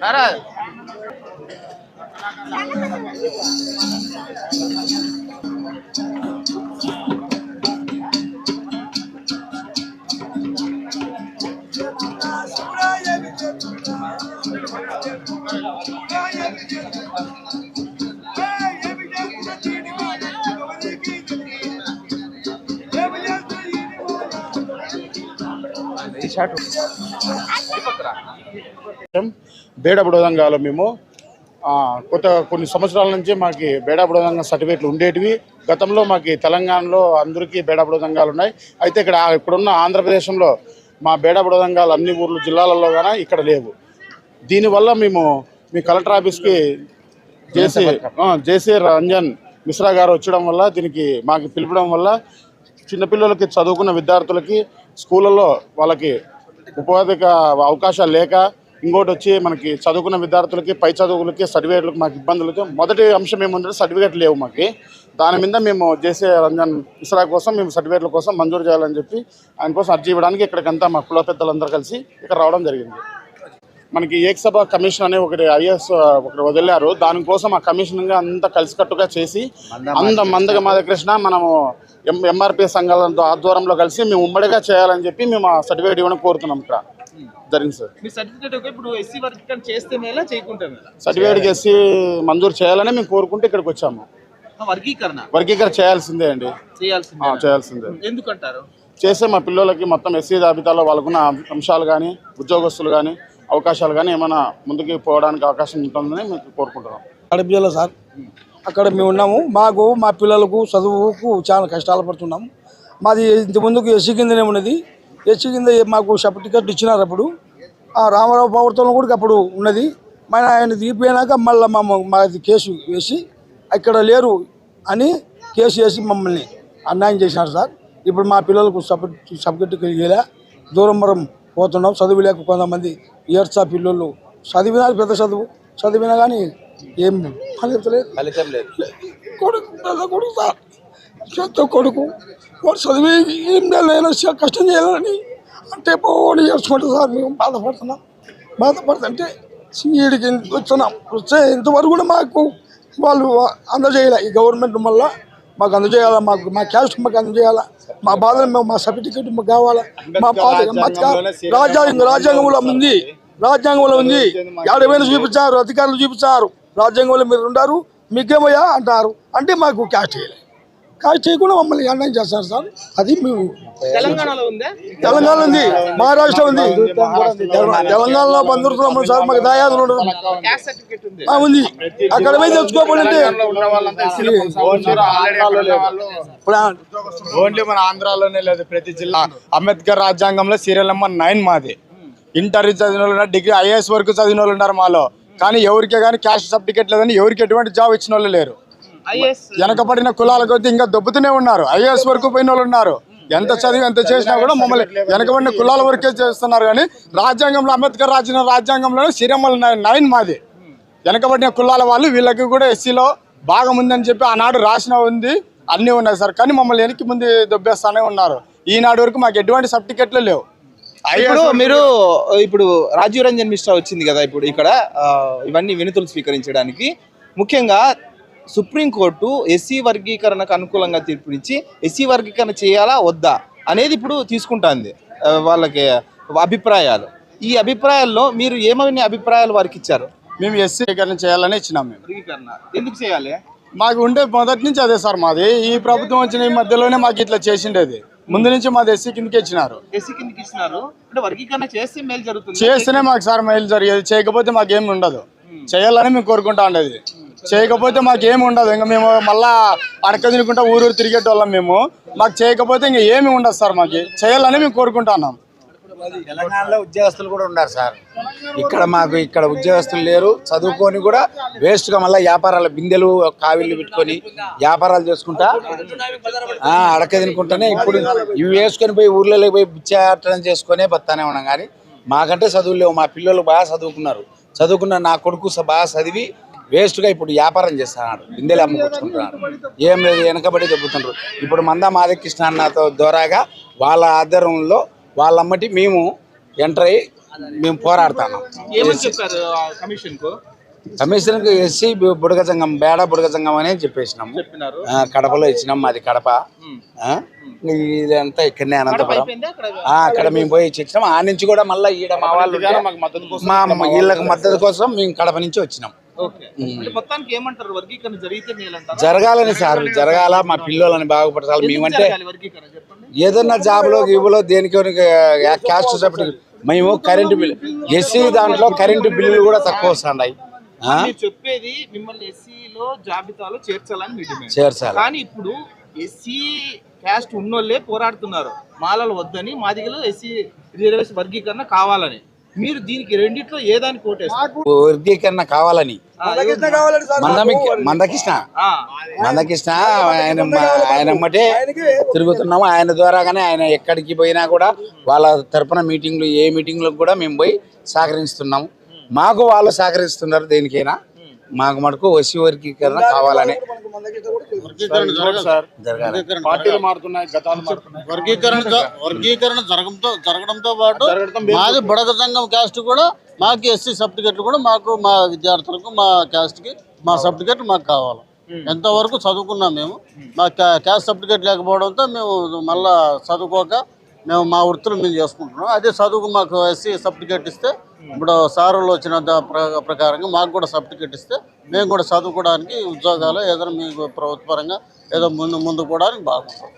Nara. బేడ బుడోదంగాలో మేము కొత్త కొన్ని సంవత్సరాల నుంచి మాకు బేడా బుడదంగ సర్టిఫికేట్లు ఉండేటివి. గతంలో మాకు తెలంగాణలో అందరికీ బేడబుడదంగాలు ఉన్నాయి. అయితే ఇక్కడ ఇప్పుడున్న ఆంధ్రప్రదేశంలో మా బేడబుడదంగాలు అన్ని ఊర్లు జిల్లాలలో కానీ ఇక్కడ లేవు. దీనివల్ల మేము మీ కలెక్టర్ ఆఫీస్కి జేసీ జేసీ రంజన్ మిశ్రా గారు వచ్చడం వల్ల దీనికి మాకు పిలపడం వల్ల చిన్నపిల్లలకి చదువుకున్న విద్యార్థులకి స్కూళ్ళల్లో వాళ్ళకి ఉపాధిక అవకాశాలు లేక ఇంకోటి వచ్చి మనకి చదువుకున్న విద్యార్థులకి పై చదువులకి సర్టిఫికేట్లకు మాకు ఇబ్బందులు మొదటి అంశం ఏముందంటే సర్టిఫికేట్ లేవు మాకు. దాని మీద మేము చేసే రంజాన్ ఇస్రా కోసం మేము సర్టిఫికేట్ల కోసం మంజూరు చేయాలని చెప్పి ఆయన కోసం అర్జీ ఇవ్వడానికి ఇక్కడికంతా మా కుల పెద్దలందరూ కలిసి ఇక్కడ రావడం జరిగింది. మనకి ఏకసభ కమిషన్ అనే ఒకటి ఐఎస్ ఒకటి వదిలారు. దానికోసం ఆ కమిషన్గా అంతా కలిసికట్టుగా చేసి అంద మందగ మాధకృష్ణ మనము ఎం ఎంఆర్పి సంఘాలతో ఆధ్వర్యంలో కలిసి మేము ఉమ్మడిగా చేయాలని చెప్పి మేము ఆ సర్టిఫికేట్ ఇవ్వడం కోరుతున్నాం ఇక్కడ. జరిగింది సార్. మీ సర్టిఫికేట్ ఎస్సీ చేసి మంజూరు చేయాలని మేము కోరుకుంటే ఇక్కడికి వచ్చాము. వర్గీకరణ? వర్గీకరణ చేయాల్సిందే అండి. చేయాల్సింది ఆ, చేయాల్సిందే. ఎందుకంటారు? చేస్తే మా పిల్లలకి మొత్తం ఎస్సీ జాబితాలో వాళ్ళకున్న అంశాలు కానీ ఉద్యోగస్తులు కానీ అవకాశాలు కానీ ఏమైనా ముందుకు పోవడానికి అవకాశం ఉంటుందని మేము కోరుకుంటున్నాం. సార్ అక్కడ మేము ఉన్నాము. మాకు మా పిల్లలకు చదువుకు చాలా కష్టాలు పడుతున్నాము మాది ఇంత ముందుకు ఎస్సీ కిందనే ఉన్నది. ఎస్సీ కింద మాకు సర్టిఫికెట్ ఇచ్చినారు అప్పుడు. ఆ రామారావు పవర్తో కూడా అప్పుడు ఉన్నది. మన ఆయన దిగిపోయినాక మళ్ళీ మా మాది కేసు వేసి ఇక్కడ లేరు అని కేసు వేసి మమ్మల్ని అన్యాయం చేశారు సార్. ఇప్పుడు మా పిల్లలకు సపరేట్ సబ్జెక్టు కలిగేలా దూరం మరం పోతున్నాం. చదువు లేక కొంతమంది ఏడ్సా పిల్లలు చదివినా పెద్ద చదువు. చదివినా కానీ ఏం ఫలితలేదు ఫలితం లేదు. కొడుకు పెద్ద కొడుకు సార్. పెద్ద కొడుకు. వాడు చదివి ఏం లేనా కష్టం చేయాలని అంటే పోనీ చేసుకుంటా సార్. మేము బాధపడుతున్నాం. బాధపడుతుంటే ఈడికి వచ్చున్నాం. వస్తే ఇంతవరకు కూడా మాకు వాళ్ళు అందజేయాలి? ఈ గవర్నమెంట్ వల్ల మాకు అందజేయాలా? మాకు మా క్యాస్ట్ మాకు అందజేయాలా? మా బాధలు మేము మా సర్టిఫికేట్ మాకు కావాలా? మా బాధ రాజ్యాంగం రాజ్యాంగంలో ఉంది. రాజ్యాంగంలో ఉంది. ఏడవైనా చూపించారు అధికారులు చూపించారు. రాజ్యాంగంలో మీరు ఉండారు మీకేమయ్యా అంటారు. అంటే మాకు క్యాస్ట్ చేయాలి క్యాస్ట్ చేయకుండా మమ్మల్ని అన్యాయం చేస్తారు సార్. అది మేము తెలంగాణలో ఉందా? తెలంగాణ ఉంది. మహారాష్ట్ర ఉంది. తెలంగాణలో బంధుత్వం సార్ మాకు దాయాదులు ఉంది. ఉంది. అక్కడ పోయి తెచ్చుకోవాలంటే ఓన్లీ మన ఆంధ్రాలోనే లేదు ప్రతి జిల్లా. అంబేద్కర్ రాజ్యాంగంలో సీరియల్ నెంబర్ నైన్ మాది. ఇంటర్ చదివిన వాళ్ళు ఉన్నారు డిగ్రీ ఐఏఎస్ వరకు చదివిన వాళ్ళు ఉన్నారు మాలో. కానీ ఎవరికే కానీ క్యాస్ట్ సర్టిఫికేట్ లేదని ఎవరికి ఎటువంటి జాబ్ ఇచ్చిన వాళ్ళు లేరు. వెనకబడిన కులాల కొద్దీ ఇంకా దొబ్బుతూనే ఉన్నారు. ఐఏఎస్ వరకు పోయిన వాళ్ళు ఉన్నారు. ఎంత చదివి ఎంత చేసినా కూడా మమ్మల్ని వెనకబడిన కులాల వరకే చేస్తున్నారు. కానీ రాజ్యాంగంలో అంబేద్కర్ రాసిన రాజ్యాంగంలోనే సిరమల్ నైన్ మాది. వెనకబడిన కులాల వాళ్ళు వీళ్ళకి కూడా ఎస్సీలో భాగం ఉందని చెప్పి ఆనాడు రాసిన ఉంది. అన్నీ ఉన్నాయి సార్. కానీ మమ్మల్ని వెనక్కి ముందు దొబ్బేస్తానే ఉన్నారు. ఈనాడు వరకు మాకు ఎటువంటి సర్టిఫికెట్లు లేవు. ఇప్పుడు మీరు ఇప్పుడు రాజీవ్ రంజన్ మిశ్రా వచ్చింది కదా ఇప్పుడు ఇక్కడ ఇవన్నీ వినతులు స్వీకరించడానికి. ముఖ్యంగా సుప్రీంకోర్టు ఎస్సీ వర్గీకరణకు అనుకూలంగా తీర్పునిచ్చి ఎస్సీ వర్గీకరణ చేయాలా వద్దా అనేది ఇప్పుడు తీసుకుంటుంది వాళ్ళకి అభిప్రాయాలు. ఈ అభిప్రాయాల్లో మీరు ఏమని అభిప్రాయాలు వారికి ఇచ్చారు? మేము ఎస్సీ చేయాలని ఇచ్చినాం మేము. వర్గీకరణ. ఎందుకు చేయాలి? మాకు ఉండే మొదటి నుంచి అదే సార్ మాది. ఈ ప్రభుత్వం వచ్చిన ఈ మధ్యలోనే మాకు ఇట్లా చేసిండేది. ముందు నుంచి మాది ఎస్సీ కిందకి ఇచ్చినారు. ఎస్సీ కిందకి ఇచ్చినారు. అంటే వర్గీకరణ చేస్తే మేలు జరుగుతుంది. చేస్తేనే మాకు సార్ మేలు జరిగేది. చేయకపోతే మాకు ఏమి ఉండదు చేయాలని మేము కోరుకుంటా ఉండేది. చేయకపోతే మాకు ఏమి ఉండదు. ఇంకా మేము మళ్ళా అడక తినుకుంటా ఊరూరు తిరిగేటోళ్ళం మేము. మాకు చేయకపోతే ఇంకా ఏమి ఉండదు సార్ మాకు. చేయాలని మేము కోరుకుంటున్నాం తెలంగాణలో ఉద్యోగస్తులు కూడా ఉన్నారు సార్. ఇక్కడ మాకు ఇక్కడ ఉద్యోగస్తులు లేరు. చదువుకొని కూడా వేస్ట్గా మళ్ళీ వ్యాపారాలు బిందెలు కావిళ్ళు పెట్టుకొని వ్యాపారాలు చేసుకుంటా అడక తినుకుంటానే ఇప్పుడు ఇవి వేసుకొని పోయి ఊర్లలోకి పోయి బిచ్చాటం చేసుకునే బతానే ఉన్నాం. కానీ మాకంటే చదువులు లేవు. మా పిల్లలు బాగా చదువుకున్నారు. చదువుకున్న నా కొడుకు బాగా చదివి వేస్ట్గా ఇప్పుడు వ్యాపారం చేస్తున్నాడు. బిందెలు అమ్ముకొచ్చుకుంటున్నాడు ఏం లేదు వెనకబడి చెబుతుండ్రు ఇప్పుడు మంద మాధకృష్ణ అన్నతో ద్వారాగా వాళ్ళ ఆధ్వర్యంలో వాళ్ళమ్మటి మేము ఎంటర్ అయ్యి మేము పోరాడుతున్నాం. కమిషన్కి? ఎస్సీ బుడగ సంఘం బేడ బుడగ సంఘం అనే చెప్పేసినాము. కడపలో ఇచ్చినాం మాది కడప? ఇదంతా ఇక్కడనే అనంతపురం. అక్కడ మేము పోయి ఇచ్చి ఇచ్చినాం ఆ నుంచి కూడా మళ్ళీ ఈడ మా వాళ్ళు మా వీళ్ళకి మద్దతు కోసం మేము కడప నుంచి వచ్చినాం. ఓకే. అంటే మొత్తానికి ఏమంటారు? వర్గీకరణ జరిగితే మేలంటారా జరగాలని సార్ జరగాల మా పిల్లలని బాగుపడాలి ఎందుకు మేమంటే ఏదన్నా జాబ్లో గిబులో దేనికి క్యాస్ట్ సర్టిఫికేట్ మేము కరెంటు బిల్ ఎస్సీ దాంట్లో కరెంటు బిల్లులు కూడా తక్కువ వస్తున్నాయి. చెప్పేది మిమ్మల్ని ఎస్సీలో జాబితాలో చేర్చాలని మీ చేర్చాలి. కానీ ఇప్పుడు ఎస్సీ క్యాస్ట్ ఉన్నోళ్ళే పోరాడుతున్నారు. మాలలు వద్దని మాదిగలో ఎస్సీ రిజర్వేషన్ వర్గీకరణ కావాలని. మీరు దీనికి రెండిట్లో ఏ దానికి ఓటేస్తారు? వర్గీకరణ కావాలని. మందకృష్ణ మందకృష్ణ. ఆయన ఆయన అమ్మటే తిరుగుతున్నాము. ఆయన ద్వారాగానే ఆయన ఎక్కడికి పోయినా కూడా వాళ్ళ తరపున మీటింగ్లు ఏ మీటింగ్లకు కూడా మేము పోయి సహకరిస్తున్నాము. మాకు వాళ్ళు సహకరిస్తున్నారు దేనికైనా. మాకు మటుకు వసి వర్గీకరణ కావాలని. వర్గీకరణ పార్టీలు మారుతున్నాయి జరగడంతో జరగడంతో పాటు. మాది బుడగ సంఘం క్యాస్ట్ కూడా మాకు ఎస్సీ సర్టిఫికెట్లు కూడా మాకు మా విద్యార్థులకు మా క్యాస్ట్కి మా సర్టిఫికెట్ మాకు కావాలి. ఎంతవరకు చదువుకున్నాం మేము. మా క్యా- క్యాస్ట్ సర్టిఫికెట్ లేకపోవడంతో మేము మళ్ళా చదువుకోక మేము మా వృత్తులు మేము చేసుకుంటున్నాం. అదే చదువుకు మాకు ఎస్సీ సర్టిఫికెట్ ఇస్తే ఇప్పుడు సారులు వచ్చిన ప్ర- ప్రకారంగా మాకు కూడా సర్టిఫికెట్ ఇస్తే మేము కూడా చదువుకోవడానికి ఉద్యోగాలు ఏదైనా మీకు ప్రభుత్వపరంగా ఏదో ముందు ముందు కూడా బాగుంటుంది.